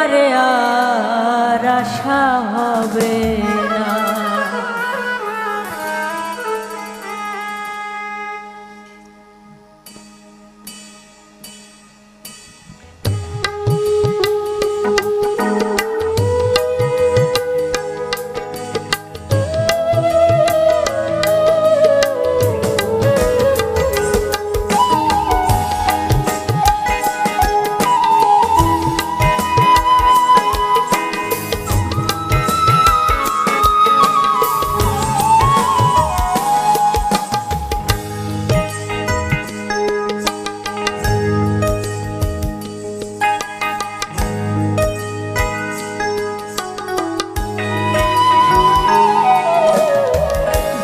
আর আশা হবে।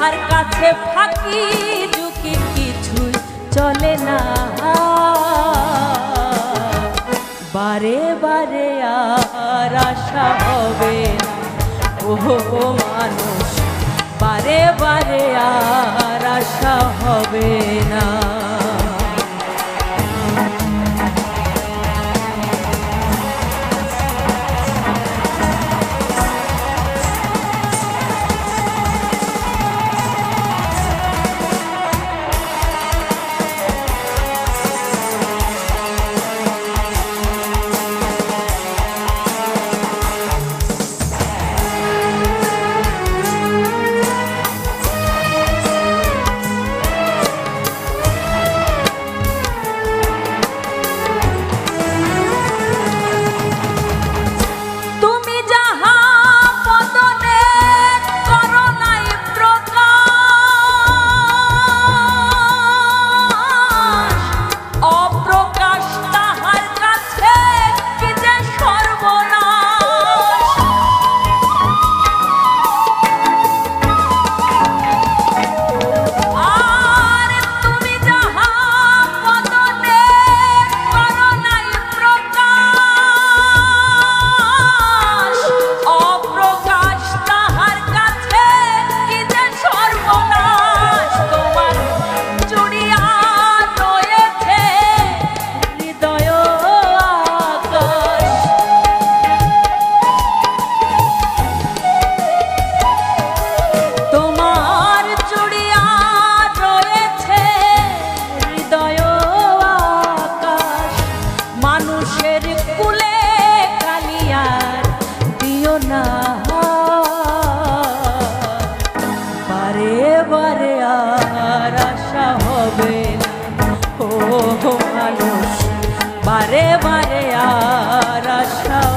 তাহার কাছে ফাঁকি, ঝুঁকি কিছুই চলে না। বারে বারে আর আশা হবে ও মানুষ, বারে বারে আর আশা তারে আর আশা হবে ও মানুষ বারে বারে আর আশা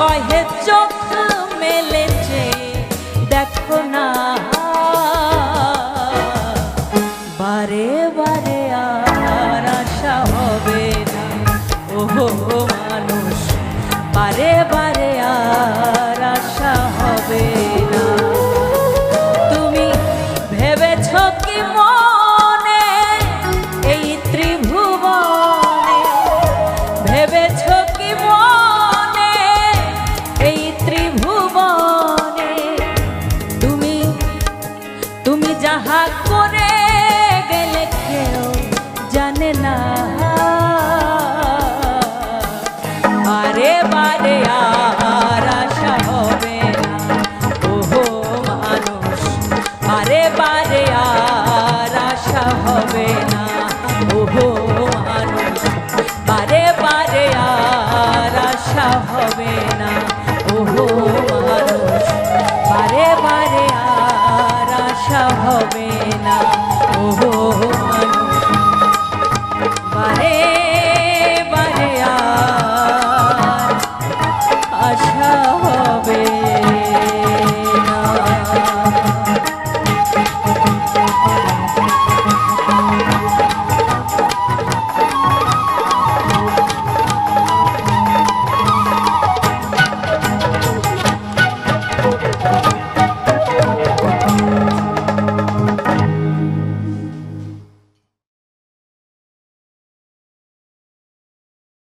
I have just everybody out.